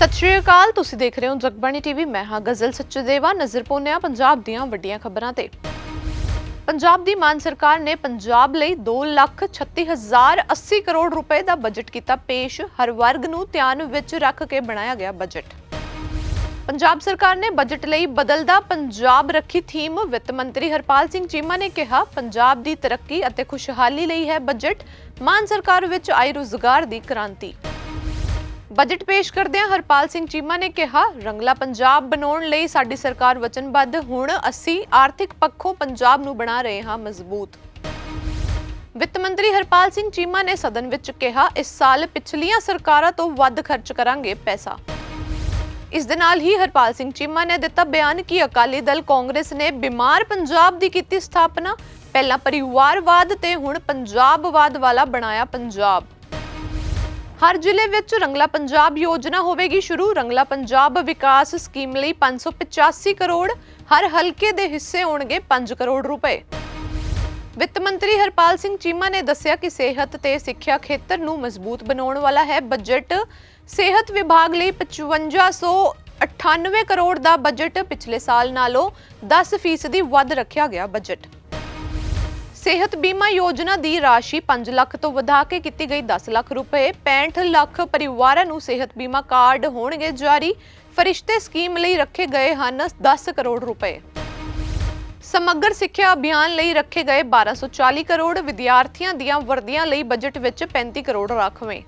ਸਤਿ ਸ਼੍ਰੀ ਅਕਾਲ, ਤੁਸੀਂ ਦੇਖ ਰਹੇ ਹੋ ਜਗਬਾਣੀ ਟੀਵੀ। ਮੈਂ ਹਾਂ ਗਜ਼ਲ ਸੱਚਦੇਵਾ, ਨਜ਼ਰ ਪਾਉਂਦੇ ਪੰਜਾਬ ਦੀਆਂ ਵੱਡੀਆਂ ਖਬਰਾਂ ਤੇ। ਪੰਜਾਬ ਦੀ ਮਾਨ ਸਰਕਾਰ ਨੇ ਪੰਜਾਬ ਲਈ 236080 ਕਰੋੜ ਰੁਪਏ ਦਾ ਬਜਟ ਕੀਤਾ ਪੇਸ਼। ਹਰ ਵਰਗ ਨੂੰ ਧਿਆਨ ਵਿੱਚ ਰੱਖ ਕੇ ਬਣਾਇਆ ਗਿਆ ਬਜਟ। ਪੰਜਾਬ ਸਰਕਾਰ ਨੇ ਬਜਟ ਲਈ ਬਦਲਦਾ ਪੰਜਾਬ ਰੱਖੀ ਥੀਮ। ਵਿੱਤ ਮੰਤਰੀ ਹਰਪਾਲ ਸਿੰਘ ਚੀਮਾ ਨੇ ਕਿਹਾ, ਪੰਜਾਬ ਦੀ ਤਰੱਕੀ ਅਤੇ ਖੁਸ਼ਹਾਲੀ ਲਈ ਹੈ ਬਜਟ। ਮਾਨ ਸਰਕਾਰ ਵਿੱਚ ਆਈ ਰੁਜ਼ਗਾਰ ਦੀ ਕ੍ਰਾਂਤੀ। ਬਜਟ ਪੇਸ਼ ਕਰਦਿਆਂ ਹਰਪਾਲ ਸਿੰਘ ਚੀਮਾ ਨੇ ਕਿਹਾ, ਰੰਗਲਾ ਪੰਜਾਬ ਬਣਾਉਣ ਲਈ ਸਾਡੀ ਸਰਕਾਰ ਵਚਨਬੱਧ, ਹੁਣ ਅਸੀਂ ਆਰਥਿਕ ਪੱਖੋਂ ਪੰਜਾਬ ਨੂੰ ਬਣਾ ਰਹੇ ਹਾਂ ਮਜ਼ਬੂਤ। ਵਿੱਤ ਮੰਤਰੀ ਹਰਪਾਲ ਸਿੰਘ ਚੀਮਾ ਨੇ ਸਦਨ ਵਿੱਚ ਕਿਹਾ, ਇਸ ਸਾਲ ਪਿਛਲੀਆਂ ਸਰਕਾਰਾਂ ਤੋਂ ਵੱਧ ਖਰਚ ਕਰਾਂਗੇ ਪੈਸਾ। ਇਸ ਦੇ ਨਾਲ ਹੀ ਹਰਪਾਲ ਸਿੰਘ ਚੀਮਾ ਨੇ ਦਿੱਤਾ ਬਿਆਨ ਕਿ ਅਕਾਲੀ ਦਲ ਕਾਂਗਰਸ ਨੇ ਬਿਮਾਰ ਪੰਜਾਬ ਦੀ ਕੀਤੀ ਸਥਾਪਨਾ। ਪਹਿਲਾਂ ਪਰਿਵਾਰਵਾਦ ਤੇ ਹੁਣ ਪੰਜਾਬਵਾਦ ਵਾਲਾ ਬਣਾਇਆ ਪੰਜਾਬ। ਹਰ ਜ਼ਿਲ੍ਹੇ ਵਿੱਚ ਰੰਗਲਾ ਪੰਜਾਬ ਯੋਜਨਾ ਹੋਵੇਗੀ ਸ਼ੁਰੂ। ਰੰਗਲਾ ਪੰਜਾਬ ਵਿਕਾਸ ਸਕੀਮ ਲਈ 585 ਕਰੋੜ, ਹਰ ਹਲਕੇ ਦੇ ਹਿੱਸੇ ਹੋਣਗੇ 5 ਕਰੋੜ ਰੁਪਏ। ਵਿੱਤ ਮੰਤਰੀ ਹਰਪਾਲ ਸਿੰਘ ਚੀਮਾ ਨੇ ਦੱਸਿਆ ਕਿ ਸਿਹਤ ਤੇ ਸਿੱਖਿਆ ਖੇਤਰ ਨੂੰ ਮਜ਼ਬੂਤ ਬਣਾਉਣ ਵਾਲਾ ਹੈ। ਬਜਟ ਸਿਹਤ ਵਿਭਾਗ ਲਈ 5598 ਕਰੋੜ ਦਾ ਬਜਟ ਪਿਛਲੇ ਸਾਲ ਨਾਲੋਂ 10% ਵੱਧ ਰੱਖਿਆ ਗਿਆ ਬਜਟ। ਸਿਹਤ ਬੀਮਾ ਯੋਜਨਾ ਦੀ ਰਾਸ਼ੀ 5 ਲੱਖ ਤੋਂ ਵਧਾ ਕੇ ਕੀਤੀ ਗਈ 10 ਲੱਖ ਰੁਪਏ। 65 ਲੱਖ ਪਰਿਵਾਰਾਂ ਨੂੰ ਸਿਹਤ ਬੀਮਾ ਕਾਰਡ ਹੋਣਗੇ ਜਾਰੀ। ਫਰਿਸ਼ਤੇ ਸਕੀਮ ਲਈ ਰੱਖੇ ਗਏ ਹਨ 10 ਕਰੋੜ ਰੁਪਏ। ਸਮੱਗਰ ਸਿੱਖਿਆ ਅਭਿਆਨ ਲਈ ਰੱਖੇ ਗਏ 1240 ਕਰੋੜ। ਵਿਦਿਆਰਥੀਆਂ ਦੀਆਂ ਵਰਦੀਆਂ ਲਈ ਬਜਟ ਵਿੱਚ 35 ਕਰੋੜ ਰਾਖਵੇਂ।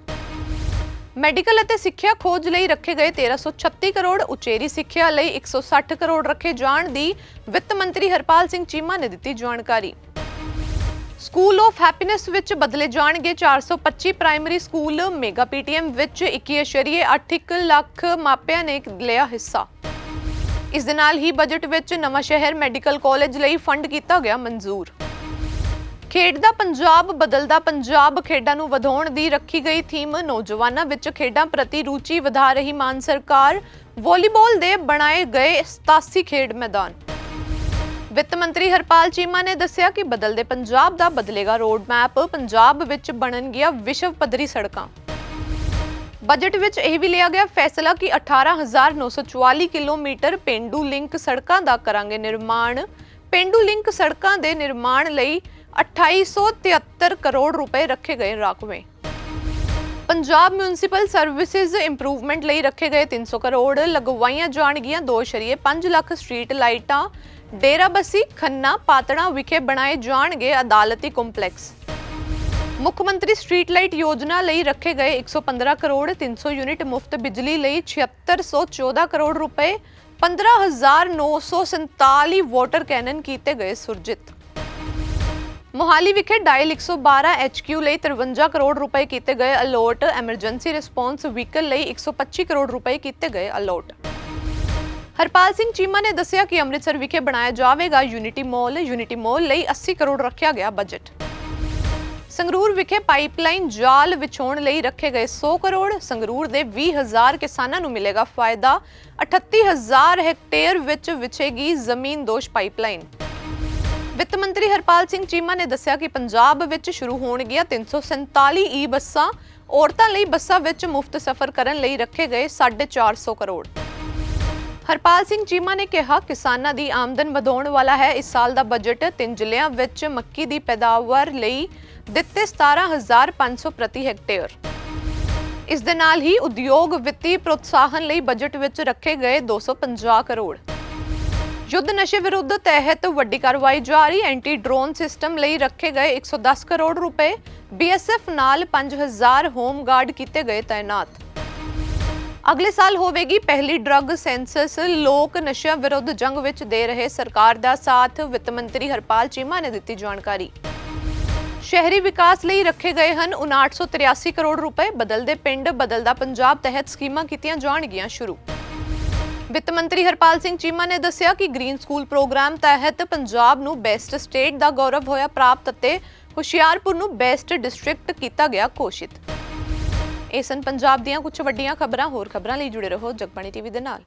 ਮੈਡੀਕਲ ਅਤੇ ਸਿੱਖਿਆ ਖੋਜ ਲਈ ਰੱਖੇ ਗਏ 1336 ਕਰੋੜ। ਉਚੇਰੀ ਸਿੱਖਿਆ ਲਈ 160 ਕਰੋੜ ਰੱਖੇ ਜਾਣ ਦੀ ਵਿੱਤ ਮੰਤਰੀ ਹਰਪਾਲ ਸਿੰਘ ਚੀਮਾ ਨੇ ਦਿੱਤੀ ਜਾਣਕਾਰੀ। ਸਕੂਲ ਆਫ ਹੈਪੀਨੈਸ ਵਿੱਚ ਬਦਲੇ ਜਾਣਗੇ। 425 ਪ੍ਰਾਇਮਰੀ ਸਕੂਲ ਮੈਗਾ ਪੀਟੀਐਮ ਵਿੱਚ 21.81 ਲੱਖ ਮਾਪਿਆਂ ਨੇ ਲਿਆ ਹਿੱਸਾ। ਇਸ ਦੇ ਨਾਲ ਹੀ ਬਜਟ ਵਿੱਚ ਨਵਾਂ ਸ਼ਹਿਰ ਮੈਡੀਕਲ ਕਾਲਜ ਲਈ ਫੰਡ ਕੀਤਾ ਗਿਆ ਮਨਜ਼ੂਰ। ਖੇਡ ਦਾ ਪੰਜਾਬ ਬਦਲਦਾ ਪੰਜਾਬ ਖੇਡਾਂ ਨੂੰ ਵਧਾਉਣ ਦੀ ਰੱਖੀ ਗਈ ਥੀਮ ਨੌਜਵਾਨਾਂ ਵਿੱਚ ਖੇਡਾਂ ਪ੍ਰਤੀ ਰੁਚੀ ਵਧਾ ਰਹੀ ਮਾਨ ਸਰਕਾਰ। ਵਾਲੀਬਾਲ ਦੇ ਬਣਾਏ ਗਏ 87 ਖੇਡ ਮੈਦਾਨ। ਵਿੱਤ ਮੰਤਰੀ ਹਰਪਾਲ ਚੀਮਾ ਨੇ ਦੱਸਿਆ ਕਿ ਬਦਲਦੇ ਪੰਜਾਬ ਦਾ ਬਦਲੇਗਾ ਰੋਡ ਮੈਪ ਪੰਜਾਬ ਵਿੱਚ ਬਣਨਗੀਆਂ ਵਿਸ਼ਵ ਪੱਧਰੀ ਸੜਕਾਂ। ਬਜਟ ਵਿੱਚ ਇਹ ਵੀ ਲਿਆ ਗਿਆ ਫੈਸਲਾ ਕਿ 18944 ਕਿਲੋਮੀਟਰ ਪਿੰਡੂ ਲਿੰਕ ਸੜਕਾਂ ਦਾ ਕਰਾਂਗੇ ਨਿਰਮਾਣ। ਪਿੰਡੂ ਲਿੰਕ ਸੜਕਾਂ ਦੇ ਨਿਰਮਾਣ ਲਈ 2873 ਕਰੋੜ ਰੁਪਏ ਰੱਖੇ ਗਏ ਰਾਖਵੇਂ। ਪੰਜਾਬ ਮਿਊਨਿਸਪਲ ਸਰਵਿਸਿਜ਼ ਇੰਪਰੂਵਮੈਂਟ ਲਈ ਰੱਖੇ ਗਏ 300 ਕਰੋੜ, ਲਗਵਾਈਆਂ ਜਾਣਗੀਆਂ 2.5 ਲੱਖ ਸਟਰੀਟ ਲਾਈਟਾਂ ਡੇਰਾਬੱਸੀ ਖੰਨਾ ਪਾਤੜਾ ਵਿਖੇ ਬਣਾਏ ਜਾਣਗੇ ਅਦਾਲਤੀ ਕੰਪਲੈਕਸ। ਮੁੱਖ ਮੰਤਰੀ ਸਟਰੀਟ ਲਾਈਟ ਯੋਜਨਾ ਲਈ ਰੱਖੇ ਗਏ 115 ਕਰੋੜ 300 ਯੂਨਿਟ ਮੁਫਤ ਬਿਜਲੀ ਲਈ 7614 ਕਰੋੜ ਰੁਪਏ 15947 ਵਾਟਰ ਕੈਨਨ ਕੀਤੇ ਗਏ ਸੁਰਜਿਤ। ਮੋਹਾਲੀ ਵਿਖੇ ਡਾਇਲ 112 HQ ਲਈ 53 ਕਰੋੜ ਰੁਪਏ ਕੀਤੇ ਗਏ ਅਲੋਟ। ਐਮਰਜੈਂਸੀ ਰਿਸਪੌਂਸ ਵਹੀਕਲ ਲਈ 125 ਕਰੋੜ ਰੁਪਏ ਕੀਤੇ ਗਏ ਅਲੋਟ। ਹਰਪਾਲ ਸਿੰਘ ਚੀਮਾ ਨੇ ਦੱਸਿਆ ਕਿ ਅੰਮ੍ਰਿਤਸਰ ਵਿਖੇ ਬਣਾਇਆ ਜਾਵੇਗਾ ਯੂਨਿਟੀ ਮਾਲ ਯੂਨਿਟੀ ਮਾਲ ਲਈ 80 ਕਰੋੜ ਰੱਖਿਆ ਗਿਆ ਬਜਟ ਸੰਗਰੂਰ ਵਿਖੇ ਪਾਈਪਲਾਈਨ ਜਾਲ ਵਿਛਾਉਣ ਲਈ ਰੱਖੇ ਗਏ 100 ਕਰੋੜ। ਸੰਗਰੂਰ ਦੇ 20000 ਕਿਸਾਨਾਂ ਨੂੰ ਮਿਲੇਗਾ ਫਾਇਦਾ। 38000 ਹੈਕਟੇਅਰ ਵਿੱਚ ਵਿਛੇਗੀ ਜ਼ਮੀਨ ਦੋਸ਼ ਪਾਈਪਲਾਈਨ ਵਿੱਤ ਮੰਤਰੀ ਹਰਪਾਲ ਸਿੰਘ ਚੀਮਾ ਨੇ ਦੱਸਿਆ ਕਿ ਪੰਜਾਬ ਵਿੱਚ ਸ਼ੁਰੂ ਹੋਣਗੀਆਂ 347 ਈ ਬੱਸਾਂ। ਔਰਤਾਂ ਲਈ ਬੱਸਾਂ ਵਿੱਚ ਮੁਫਤ ਸਫ਼ਰ ਕਰਨ ਲਈ ਰੱਖੇ ਗਏ 450 ਕਰੋੜ। ਹਰਪਾਲ ਸਿੰਘ ਚੀਮਾ ਨੇ ਕਿਹਾ, ਕਿਸਾਨਾਂ ਦੀ ਆਮਦਨ ਵਧਾਉਣ ਵਾਲਾ ਹੈ। ਇਸ ਸਾਲ ਦਾ ਬਜਟ ਤਿੰਨ ਜ਼ਿਲ੍ਹਿਆਂ ਵਿੱਚ ਮੱਕੀ ਦੀ ਪੈਦਾਵਾਰ ਲਈ ਦਿੱਤੇ 17500 ਪ੍ਰਤੀ ਹੈਕਟੇਅਰ। ਇਸ ਦੇ ਨਾਲ ਹੀ ਉਦਯੋਗ ਵਿੱਤੀ ਪ੍ਰੋਤਸਾਹਨ ਲਈ ਬਜਟ ਵਿੱਚ ਰੱਖੇ ਗਏ 250 ਕਰੋੜ। ਯੁੱਧ ਨਸ਼ੇ ਵਿਰੁੱਧ ਤਹਿਤ ਵੱਡੀ ਕਾਰਵਾਈ ਜਾਰੀ ਐਂਟੀ ਡਰੋਨ ਸਿਸਟਮ ਲਈ ਰੱਖੇ ਗਏ 110 ਕਰੋੜ ਰੁਪਏ। ਬੀਐਸਐਫ ਨਾਲ 5000 ਹੋਮ ਗਾਰਡ ਕੀਤੇ ਗਏ ਤਾਇਨਾਤ। ਅਗਲੇ ਸਾਲ ਹੋਵੇਗੀ ਪਹਿਲੀ ਡਰੱਗ ਸੈਂਸਸ ਲੋਕ ਨਸ਼ਿਆਂ ਵਿਰੁੱਧ ਜੰਗ ਵਿੱਚ ਦੇ ਰਹੇ ਸਰਕਾਰ ਦਾ ਸਾਥ। ਵਿੱਤ ਮੰਤਰੀ ਹਰਪਾਲ ਚੀਮਾ ਨੇ ਦਿੱਤੀ ਜਾਣਕਾਰੀ। ਸ਼ਹਿਰੀ ਵਿਕਾਸ ਲਈ ਰੱਖੇ ਗਏ ਹਨ 5983 ਕਰੋੜ ਰੁਪਏ। ਬਦਲਦੇ ਪਿੰਡ, ਬਦਲਦਾ ਪੰਜਾਬ ਤਹਿਤ ਸਕੀਮਾਂ ਕੀਤੀਆਂ ਜਾਣਗੀਆਂ ਸ਼ੁਰੂ। ਵਿੱਤ ਮੰਤਰੀ ਹਰਪਾਲ ਸਿੰਘ ਚੀਮਾ ਨੇ ਦੱਸਿਆ ਕਿ ਗ੍ਰੀਨ ਸਕੂਲ ਪ੍ਰੋਗਰਾਮ ਤਹਿਤ ਪੰਜਾਬ ਨੂੰ ਬੈਸਟ ਸਟੇਟ ਦਾ ਗੌਰਵ ਹੋਇਆ ਪ੍ਰਾਪਤ ਅਤੇ ਹੁਸ਼ਿਆਰਪੁਰ ਨੂੰ ਬੈਸਟ ਡਿਸਟ੍ਰਿਕਟ ਕੀਤਾ ਗਿਆ ਘੋਸ਼ਿਤ। ਇਹ ਸਨ ਪੰਜਾਬ ਦੀਆਂ ਕੁਝ ਵੱਡੀਆਂ ਖਬਰਾਂ। ਹੋਰ ਖਬਰਾਂ ਲਈ ਜੁੜੇ ਰਹੋ ਜਗਬਾਣੀ ਟੀਵੀ ਦੇ ਨਾਲ।